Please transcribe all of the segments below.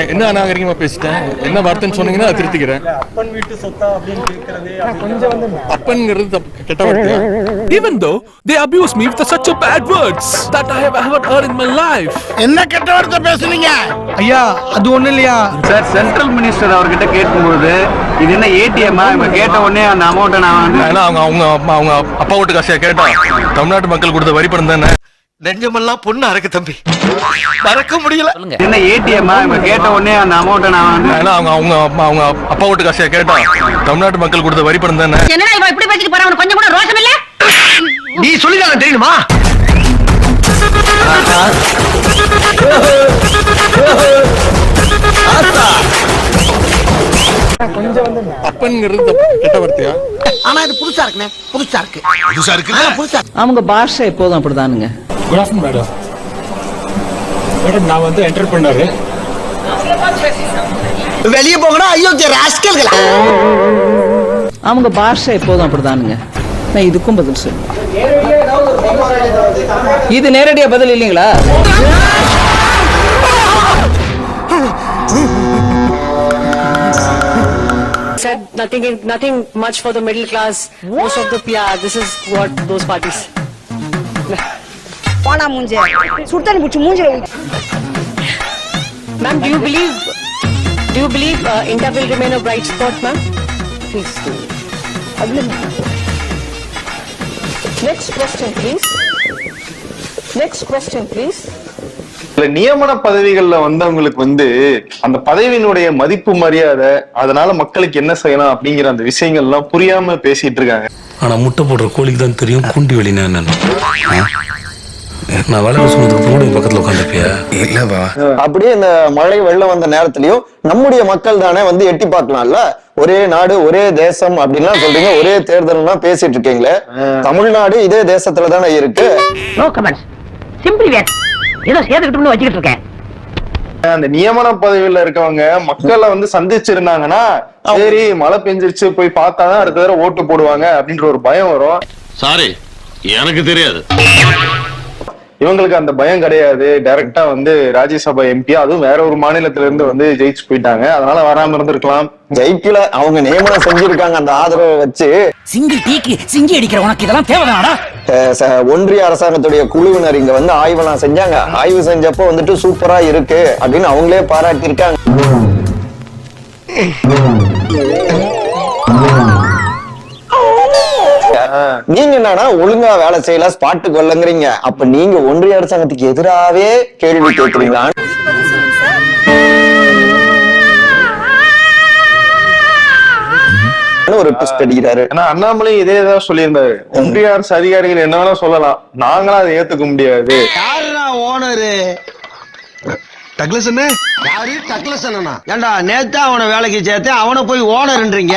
நான் என்ன அநாகரிகமா பேசிட்டேன்? என்ன வார்த்தைன்னு சொன்னீங்கன்னா திருத்திக்கிறேன். அப்பன் வீட்டு சொத்தா அப்படின்னு கொஞ்சம் வந்து அப்பன்ங்கிறது தப்பு கெட்ட வார்த்தையா? Even though they abuse me with such a bad words that I have ever heard in my life. என்ன கெட்ட வார்த்தை பேசுனீங்க? ஐயா அது ஒண்ணு இல்லையா? சார் சென்ட்ரல் மினிஸ்டர் அவர்கிட்ட கேட்கும்போது இது என்ன ஏடிஎம்மா இவங்க கேட்ட உடனே அந்த அமௌண்ட்டை நான் வந்து ஏன்னா அவங்க அவங்க அம்மா அவங்க அப்பா வீட்டு காசையா கேட்டோம் தமிழ்நாட்டு மக்கள் கொடுத்த வரி பணம் தானே? நெஞ்சமெல்லாம் பொண்ணு அறக்கு தம்பி. மறக்க முடியல. என்ன இவங்க கேட்ட உடனே அந்த அமௌண்ட்டை நான் வந்து ஏன்னா அவங்க அவங்க அம்மா அவங்க அப்பா வீட்டு காசையா கேட்டோம் தமிழ்நாட்டு மக்கள் கொடுத்த வரி பணம் தானே? என்னடா இவன் இப்படி பேசிட்டு போறான்? கொஞ்சம் கூட ரோஷம் இல்ல? நீ சொல்லிதாங்க தெரியுமா? அப்பன்ங்கிறது தப்பு. கெட்ட வார்த்தையா? ஆனா இது புதுசா இருக்குண்ணே. புதுசா இருக்கு. புதுசா இருக்கு புதுசா அவங்க பாஷை எப்போதும் அப்படிதானுங்க. குட் ஆஃப்டர்நூன் மேடம் மேடம் நான் வந்து என்டர் பண்ணாரு வெளிய போங்கடா அயோக்கிய ராஸ்கல்களா அவங்க பாஷை எப்போதும் அப்படிதானுங்க. நான் இதுக்கும் பதில் சொல்லுவேன் இது நேரடியா பதில் இல்லைங்களா? Said nothing nothing much for the middle class. Most of the yeah this is what those parties. போனா மூஞ்ச சுடுதண்ணி பிடிச்சி மூஞ்சில you believe do you believe uh, India will remain a bright spot ma'am? Please do. next question please. Next question please. இல்ல நியமன பதவிகள்ல வந்தவங்களுக்கு வந்து அந்த பதவியினுடைய மதிப்பு மரியாதை அதனால மக்களுக்கு என்ன செய்யலாம் அப்படிங்கிற அந்த விஷயங்கள் எல்லாம் புரியாம பேசிட்டு இருக்காங்க. ஆனா முட்டை போடுற கோழிக்கு தான் தெரியும் குண்டி வெளினா என்னன்னு. நான் வேலை சொன்னதுக்கு கூட பக்கத்துல உட்காந்துருப்பியா இல்லவா அப்படியே இந்த மழை வெள்ளம் வந்த நேரத்திலயும் நம்முடைய மக்கள் தானே வந்து எட்டி பார்க்கலாம்ல? ஒரே நாடு ஒரே தேசம் அப்படின்லாம் சொல்றீங்க. ஒரே தேர்தல்லாம் பேசிட்டு இருக்கீங்களே. தமிழ்நாடு இதே தேசத்துல தானே இருக்கு. ஏதோ சேர்த்துக்கிட்டு வச்சுக்கிட்டு இருக்கேன். அந்த நியமன பதவியில இருக்கவங்க மக்களை வந்து சந்திச்சிருந்தாங்கன்னா சரி மழை பெஞ்சிருச்சு போய் பார்த்தாதான் அடுத்த தடவை ஓட்டு போடுவாங்க அப்படின்ற ஒரு பயம் வரும். சாரி எனக்கு தெரியாது. இவங்களுக்கு அந்த பயம் கிடையாது. டைரக்டா வந்து ராஜ்யசபா எம்பி அதுவும் வேற ஒரு மாநிலத்துல இருந்து வந்து ஜெயிச்சு போயிட்டாங்க. அதனால வராம இருந்திருக்கலாம். ஜெயிக்கல. அவங்க நியமனம் செஞ்சிருக்காங்க அந்த ஆதரவை வச்சு. சிங்கிள் டீக்கு சிங்கி அடிக்கிற உனக்கு இதெல்லாம் தேவைதானா ஒன்றிய அரசாங்கத்துடைய குழுவினர் இங்க வந்து ஆய்வெல்லாம் செஞ்சாங்க. ஆய்வு செஞ்சப்போ வந்துட்டு சூப்பரா இருக்கு அப்படின்னு அவங்களே பாராட்டியிருக்காங்க. நீங்க என்னன்னா ஒழுங்கா வேலை செய்யல ஸ்பாட்டுக்கு வரலங்கிறீங்க. அப்ப நீங்க ஒன்றிய அரசாங்கத்துக்கு எதிராவே கேள்வி கேட்கறீங்களா ஒரு ட்விஸ்ட் அடிக்கிறாரு. ஏன்னா அண்ணாமலை இதே தான் சொல்லியிருந்தாரு. ஒன்றிய அரசு அதிகாரிகள் என்ன வேணா சொல்லலாம். நாங்களும் அதை ஏத்துக்க முடியாது. யாருடா ஓனரு? என்ன யாரு? அண்ணனா ஏண்டா நேத்தா அவனை வேலைக்கு சேர்த்தேன் அவனை போய் ஓனர்ன்றீங்க?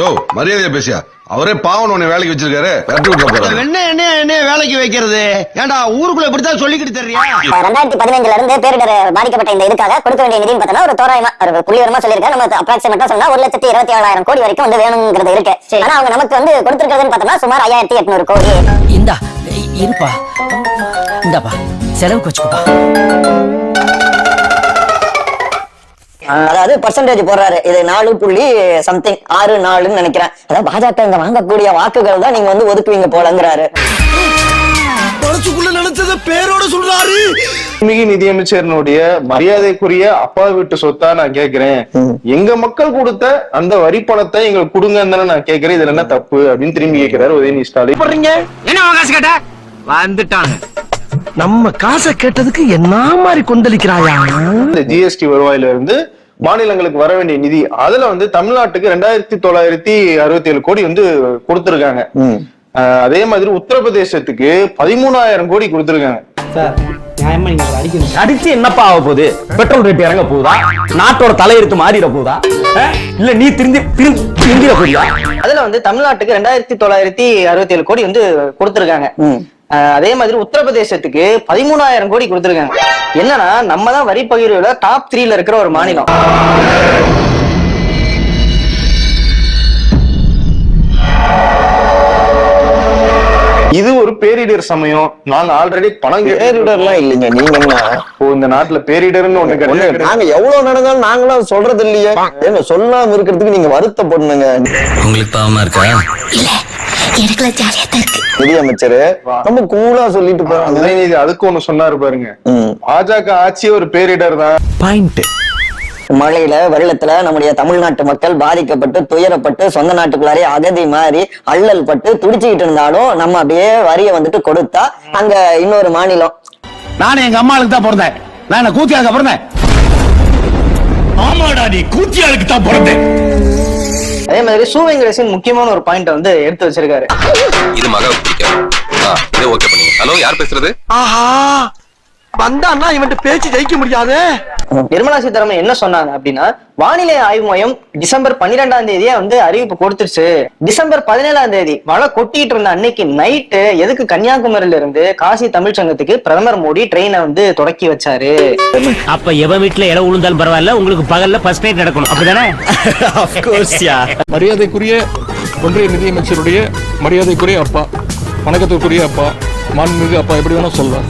யோ மரியாதையா பேசியா? அவரே பாவன் உன்னை வேலைக்கு வச்சிருக்காரு. விரட்டி விட்ட போறாரு. என்ன என்ன என்ன வேலைக்கு வைக்கிறது? ஏண்டா ஊருக்குள்ள இப்படித்தான் சொல்லிக்கிட்டு தெரியா ரெண்டாயிரத்தி பதினஞ்சுல இருந்து பேரிடர் பாதிக்கப்பட்ட இந்த இதுக்காக கொடுக்க வேண்டிய நிதின்னு பார்த்தோம்னா ஒரு தோராயமா ஒரு புள்ளிவரமா சொல்லியிருக்காங்க நம்ம அப்ராக்சிமேட்டா சொன்னா ஒரு லட்சத்தி இருபத்தி ஏழாயிரம் கோடி வரைக்கும் வந்து வேணுங்கிறது இருக்கு. ஆனா அவங்க நமக்கு வந்து கொடுத்திருக்கிறதுன்னு பார்த்தோம்னா சுமார் ஐயாயிரத்தி எட்நூறு கோடி. இந்தா இருப்பா. இந்தாப்பா செலவுக்கு வச்சுக்கோப்பா. அதாவது பர்சன்டேஜ் போடுறாரு. இது நாலு புள்ளி சம்திங் ஆறு நாலுன்னு நினைக்கிறேன். அதாவது பாஜக இங்க வாங்கக்கூடிய வாக்குகள் தான் நீங்க வந்து ஒதுக்குவீங்க போலங்கிறாரு. பேரோட சொல்றாரு. மிகு நிதியமைச்சரினுடைய மரியாதைக்குரிய அப்பா வீட்டு சொத்தா நான் கேக்குறேன். எங்க மக்கள் கொடுத்த அந்த வரி பணத்தை எங்களுக்கு கொடுங்கன்னு தானே நான் கேக்குறேன். இதுல என்ன தப்பு அப்படின்னு திரும்பி கேட்கிறாரு உதயநிதி ஸ்டாலின். என்ன கேட்ட? வந்துட்டாங்க. நம்ம காசை கேட்டதுக்கு என்ன மாதிரி கொந்தளிக்கிறாயா? இந்த ஜிஎஸ்டி வருவாயில இருந்து மாநிலங்களுக்கு வர வேண்டிய நிதி அதுல வந்து தமிழ்நாட்டுக்கு ரெண்டாயிரத்தி தொள்ளாயிரத்தி அறுபத்தி ஏழு கோடி வந்து கொடுத்திருக்காங்க. அதே மாதிரி உத்தரப்பிரதேசத்துக்கு பதிமூணாயிரம் கோடி கொடுத்திருக்காங்க. அடிச்சு என்னப்பா ஆக போகுது? பெட்ரோல் ரேட் இறங்க போகுதா? நாட்டோட தலையெழுத்து மாறிட போகுதா? இல்ல நீ திருந்தி திருந்திட போறியா? அதுல வந்து தமிழ்நாட்டுக்கு ரெண்டாயிரத்தி தொள்ளாயிரத்தி அறுபத்தி ஏழு கோடி வந்து கொடுத்திருக்காங்க. அதே மாதிரி உத்தரப்பிரதேசத்துக்கு பதிமூணாயிரம் கோடி கொடுத்திருக்காங்க. என்னன்னா நம்ம தான் வரி பகிர்வுல டாப் த்ரீல இருக்கிற ஒரு மாநிலம். இது ஒரு பேரிடர் சமயம். நாங்க ஆல்ரெடி பணம் கேட்டு- பேரிடர்லாம் இல்லைங்க நீங்க ஓ, இந்த நாட்டுல பேரிடர்னு ஒண்ணு ஒண்ணு, கிடையாது. நாங்க எவ்வளவு நடந்தாலும் நாங்களாம் சொல்றது இல்லையே. ஏங்க சொல்லாம இருக்கிறதுக்கு நீங்க வருத்தப்படணுங்க. உங்களுக்கு பாவமா இருக்கா? நிதியமைச்சர் ரொம்ப கூலா சொல்லிட்டு போறாங்க. உதயநிதி அதுக்கு ஒண்ணு சொன்னாரு பாருங்க. பாஜக ஆட்சியே ஒரு பேரிடர் தான். மழையில வெள்ளத்துல நம்முடைய தமிழ்நாட்டு மக்கள் பாதிக்கப்பட்டு துயரப்பட்டு சொந்த நாட்டுக்குள்ளாரே அகதி மாதிரி அல்லல் பட்டு துடிச்சுக்கிட்டு இருந்தாலும் நம்ம அப்படியே வரிய வந்துட்டு கொடுத்தா அங்க இன்னொரு மாநிலம். நானும் எங்க அம்மாளுக்கு தான் பிறந்தேன். நான் கூத்தியாளுக்கு பிறந்தேன்? ஆமாடா நீ கூத்தியாளுக்கு தான் பிறந்தேன். அதே மாதிரி சூவெங்கரசின் முக்கியமான ஒரு பாயிண்ட் வந்து எடுத்து வச்சிருக்காரு. இது மக இது ஓகே பண்ணுங்க. ஹலோ யார் பேசுறது? ஆஹா வந்தான்னா இவன் பேச்சு ஜெயிக்க முடியாது. நிர்மலா சீதாராமன் என்ன சொன்னாங்க அப்படின்னா வானிலை ஆய்வு மையம் டிசம்பர் பன்னிரெண்டாம் தேதியே வந்து அறிவிப்பு கொடுத்துருச்சு. டிசம்பர் பதினேழாம் தேதி மழை கொட்டிட்டு இருந்த அன்னைக்கு நைட்டு எதுக்கு கன்னியாகுமரியில இருந்து காசி தமிழ் சங்கத்துக்கு பிரதமர் மோடி ட்ரெயினை வந்து தொடக்கி வச்சாரு. அப்ப எவன் வீட்டுல இடம் விழுந்தாலும் பரவாயில்ல உங்களுக்கு பகல்ல ஃபர்ஸ்ட் நைட் நடக்கணும். அப்படிதானே? மரியாதைக்குரிய ஒன்றிய நிதியமைச்சருடைய மரியாதைக்குரிய அப்பா வணக்கத்திற்குரிய அப்பா மாண்புமிகு அப்பா எப்படி வேணா சொல்லலாம்.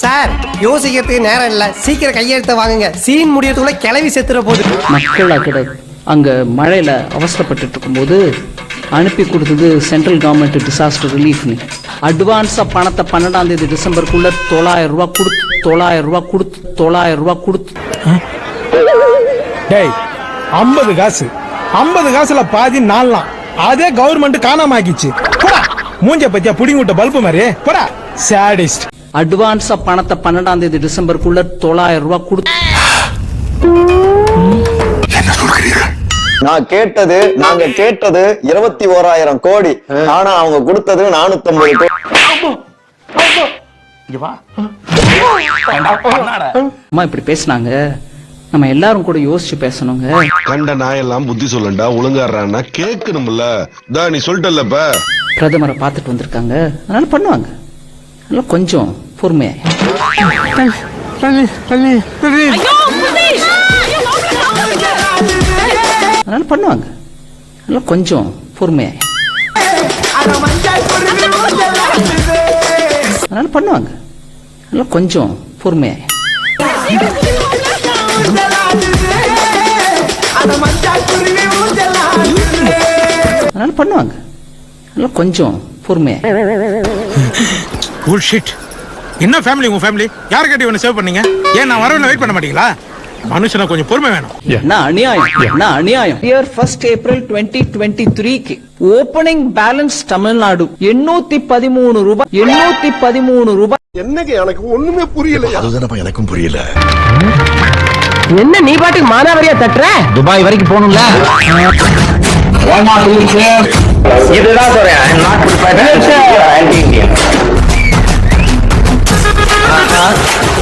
சார் யோசிக்கிறதுக்கு நேரம் இல்ல. சீக்கிரம் கையெழுத்த வாங்குங்க. சீன் முடியறதுக்குள்ள கிளவி செத்துற போகுது மக்கள் அக்கட அங்க மழையில அவஸ்தைப்பட்டுட்டு இருக்கும்போது அனுப்பி கொடுத்தது சென்ட்ரல் கவர்மெண்ட் டிசாஸ்டர் ரிலீஃப்னு அட்வான்ஸா பணத்தை பன்னெண்டாம் தேதி டிசம்பருக்குள்ள தொள்ளாயிரம் ரூபாய் கொடுத்து தொள்ளாயிரம் ரூபாய் கொடுத்து தொள்ளாயிரம் ரூபாய் கொடுத்து. டேய் ஐம்பது காசு. ஐம்பது காசுல பாதி நாலாம் அதே கவர்மெண்ட் காணாம ஆக்கிச்சு. போடா மூஞ்ச பத்தியா புடிங்கி விட்ட பல்பு மாதிரி போடா சாடிஸ்ட் அட்வான்ஸா பணத்தை பன்னெண்டாம் தேதி டிசம்பருக்குள்ள தொள்ளாயிரம் ரூபாய் கொடுத்து நான் கேட்டது நாங்க கேட்டது இருபத்தி ஓராயிரம் கோடி. ஆனா அவங்க கொடுத்தது நானூத்தி ஐம்பது அம்மா இப்படி பேசுனாங்க. நம்ம எல்லாரும் கூட யோசிச்சு பேசணுங்க. கண்ட நாயெல்லாம் புத்தி சொல்லண்டா ஒழுங்காடுறான்னா கேட்கணும்ல. தா நீ சொல்லிட்டல்லப்ப. பிரதமரை பார்த்துட்டு வந்திருக்காங்க. அதனால பண்ணுவாங்க. அதனால கொஞ்சம் பொறுமையா அதனால பண்ணுவாங்க. அதனால கொஞ்சம் பொறுமையா அதனால பண்ணுவாங்க. அதனால கொஞ்சம் பொறுமையா அதனால பண்ணுவாங்க. அதனால கொஞ்சம் பொறுமையா புல்ஷிட் என்ன ஃபேமிலி உங்க ஃபேமிலி யார் கட்டி இவனை சேவ் பண்ணீங்க? ஏன் நான் வரவன வெயிட் பண்ண மாட்டீங்களா? மனுஷனா கொஞ்சம் பொறுமை வேணும். என்ன அநியாயம்? என்ன அநியாயம்? Year first April twenty twenty த்ரீக்கு ஓப்பனிங் பேலன்ஸ் தமிழ்நாடு எண்ணூத்தி பதிமூணு ரூபாய் எண்ணூத்தி பதிமூணு ரூபாய். அதுதானப்பா எனக்கும் புரியல. என்ன நீ பாட்டுக்கு மானாவரியா தட்டுற? துபாய் வரைக்கும் போகணும்ல. இதுதான் சொல்றேன் Huh?